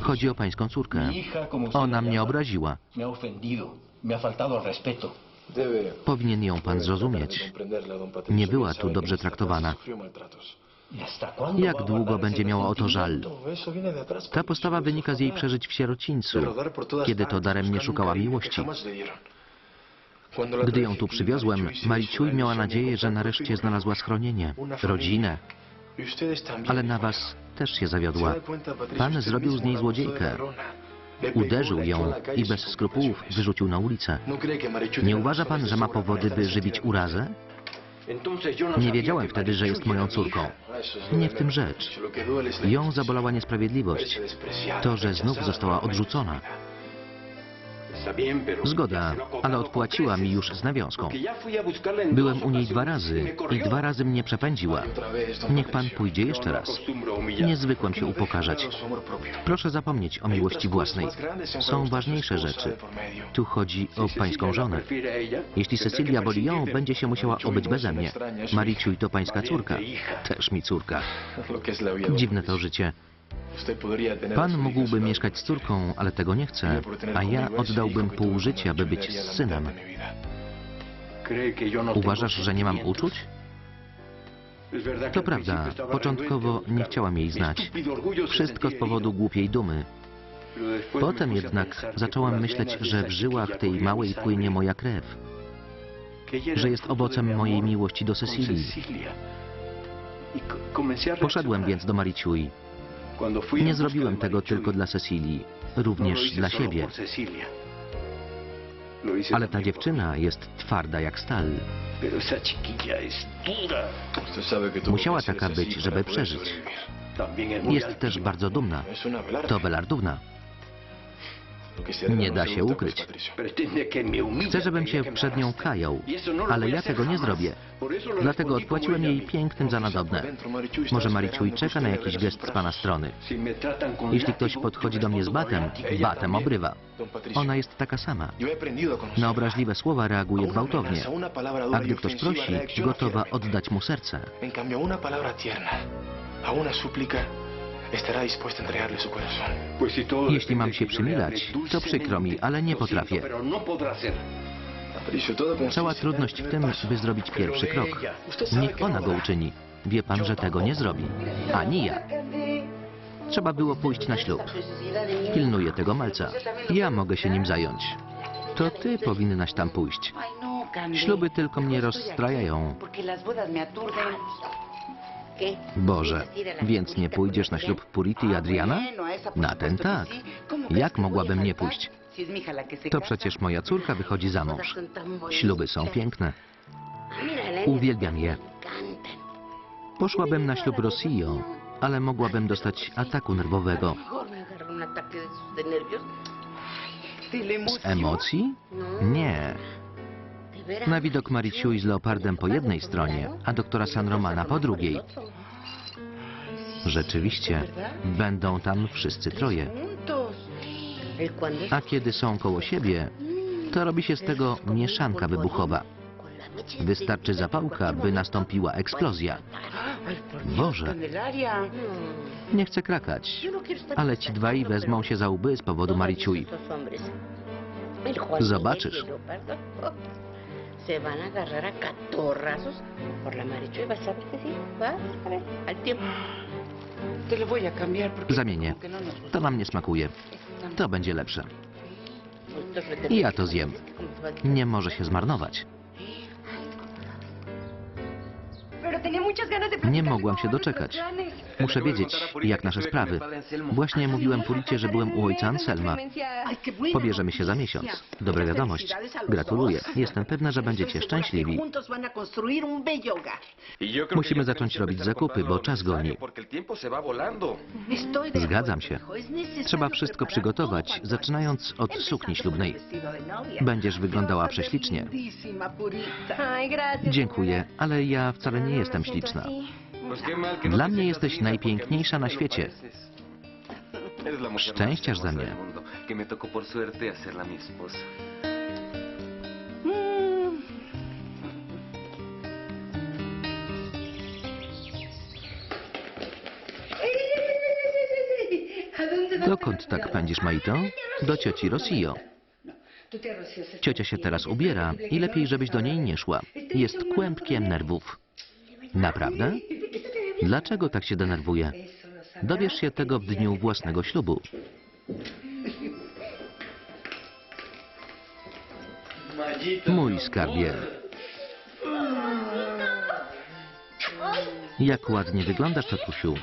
Chodzi o pańską córkę. Ona mnie obraziła. Powinien ją pan zrozumieć. Nie była tu dobrze traktowana. ¿Y Jak długo będzie miała o to żal? Ta postawa wynika z jej przeżyć w sierocińcu, kiedy to daremnie szukała miłości. Gdy ją tu przywiozłem, Mariciuj miała nadzieję, że nareszcie znalazła schronienie, rodzinę, ale na was też się zawiodła. Pan zrobił z niej złodziejkę. Uderzył ją i bez skrupułów wyrzucił na ulicę. Nie uważa pan, że ma powody, by żywić urazę? Nie wiedziałem wtedy, że jest moją córką. Nie w tym rzecz. Ją zabolała niesprawiedliwość. To, że znów została odrzucona. Zgoda, ale odpłaciła mi już z nawiązką. Byłem u niej dwa razy i dwa razy mnie przepędziła. Niech pan pójdzie jeszcze raz. Nie zwykłem się upokarzać. Proszę zapomnieć o miłości własnej. Są ważniejsze rzeczy. Tu chodzi o pańską żonę. Jeśli Cecilia Bolillon będzie się musiała obyć beze mnie, Mariciuj to pańska córka. Też mi córka. Dziwne to życie. Pan mógłby mieszkać z córką, ale tego nie chce, a ja oddałbym pół życia, by być z synem. Uważasz, że nie mam uczuć? To prawda, początkowo nie chciałam jej znać. Wszystko z powodu głupiej dumy. Potem jednak zaczęłam myśleć, że w żyłach tej małej płynie moja krew, że jest owocem mojej miłości do Cecilii. Poszedłem więc do Mariciui. Nie zrobiłem tego tylko dla Cecilii, również dla siebie. Ale ta dziewczyna jest twarda jak stal. Musiała taka być, żeby przeżyć. Jest też bardzo dumna. To Belardówna. Nie da się ukryć. Chce, żebym się przed nią kajał, ale ja tego nie zrobię. Dlatego odpłaciłem jej pięknym za nadobne. Może Mariciuj czeka na jakiś gest z pana strony. Jeśli ktoś podchodzi do mnie z batem, batem obrywa. Ona jest taka sama. Na obraźliwe słowa reaguje gwałtownie, a gdy ktoś prosi, gotowa oddać mu serce. A una súplica, estará dispuesta a entregarle su corazón. Jeśli mam się przymilać, to przykro mi, ale nie potrafię. Consiste Cała trudność w tym, by zrobić pierwszy krok. Niech no ona lo go uczyni. Wie pan, że tego nie zrobi. Ani ja. Trzeba było pójść na ślub. Pilnuję tego malca. Ja mogę się nim zająć. To ty powinnaś tam pójść. Śluby tylko mnie rozstrajają. Boże, więc nie pójdziesz na ślub Purity i Adriana? Na ten tak. Jak mogłabym nie pójść? To przecież moja córka wychodzi za mąż. Śluby są piękne. Uwielbiam je. Poszłabym na ślub Rosillo, ale mogłabym dostać ataku nerwowego. Z emocji? Nie. Na widok Mariciui z leopardem po jednej stronie, a doktora San Romana po drugiej. Rzeczywiście, będą tam wszyscy troje. A kiedy są koło siebie, to robi się z tego mieszanka wybuchowa. Wystarczy zapałka, by nastąpiła eksplozja. Boże, nie chcę krakać, ale ci dwaj wezmą się za łby z powodu Mariciui. Zobaczysz. Se van a agarrar a catorrazos por la Marichuy. Vas a ver que sí. Vas a ver. Al tiempo. Te lo voy a cambiar porque Zamienię. no. To nam nie smakuje. To będzie lepsze. I ja to zjem. Nie może się zmarnować. Nie mogłam się doczekać. Muszę wiedzieć, jak nasze sprawy. Właśnie mówiłem Puricie, że byłem u ojca Anselma. Pobierzemy się za miesiąc. Dobra wiadomość. Gratuluję. Jestem pewna, że będziecie szczęśliwi. Musimy zacząć robić zakupy, bo czas goni. Zgadzam się. Trzeba wszystko przygotować, zaczynając od sukni ślubnej. Będziesz wyglądała prześlicznie. Dziękuję, ale ja wcale nie jestem śliczna. Dla mnie jesteś najpiękniejsza na świecie. Szczęściarz ze mnie. Dokąd tak pędzisz, Maito? Do cioci Rosillo. Ciocia się teraz ubiera i lepiej, żebyś do niej nie szła. Jest kłębkiem nerwów. Naprawdę? Dlaczego tak się denerwuje? Dowiesz się tego w dniu własnego ślubu. Mój skarbie. Jak ładnie wyglądasz, tatusiu.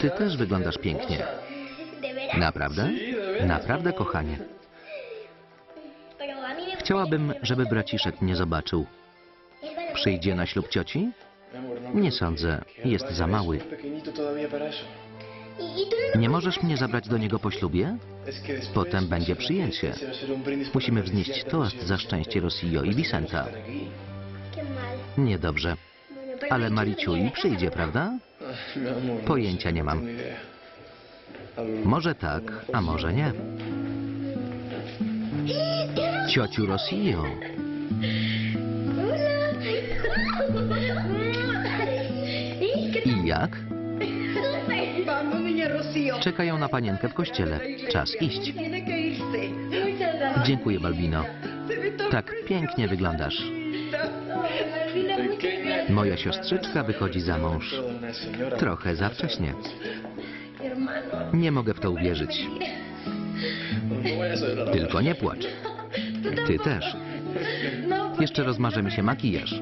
Ty też wyglądasz pięknie. Naprawdę? Naprawdę, kochanie. Chciałabym, żeby braciszek mnie zobaczył. Przyjdzie na ślub cioci? Nie sądzę. Jest za mały. Nie możesz mnie zabrać do niego po ślubie? Potem będzie przyjęcie. Musimy wznieść toast za szczęście Rosillo i Vicenta. Niedobrze. Ale Mariciuli przyjdzie, prawda? Pojęcia nie mam. Może tak, a może nie. Ciociu Rosillo. Jak? Czekają na panienkę w kościele. Czas iść. Dziękuję, Balbino. Tak pięknie wyglądasz. Moja siostrzyczka wychodzi za mąż. Trochę za wcześnie. Nie mogę w to uwierzyć. Tylko nie płacz. Ty też. Jeszcze rozmarzy mi się makijaż.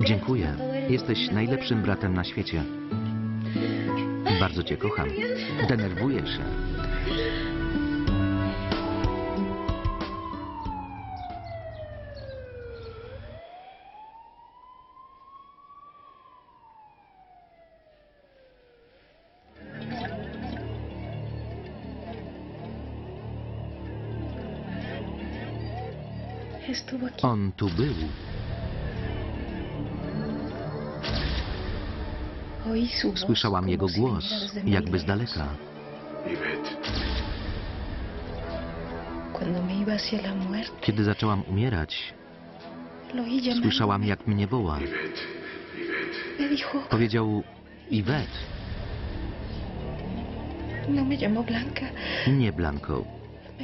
Dziękuję. Jesteś najlepszym bratem na świecie. Bardzo cię kocham. Denerwuję się. On tu był. Słyszałam jego głos, jakby z daleka. Kiedy zaczęłam umierać, słyszałam, jak mnie woła. Powiedział Iwet, nie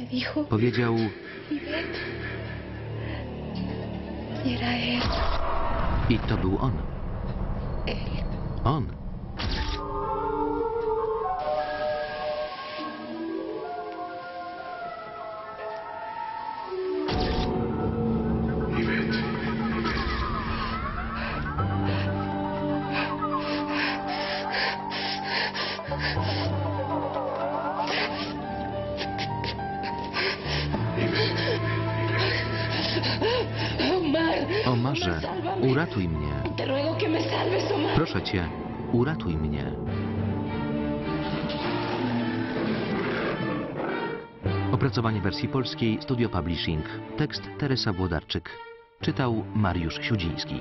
dijo, Powiedział i to był on. on. Omar. Omar. Omar. Uratuj mnie. Proszę cię, uratuj mnie. Opracowanie wersji polskiej Studio Publishing. Tekst Teresa Włodarczyk. Czytał Mariusz Siudziński.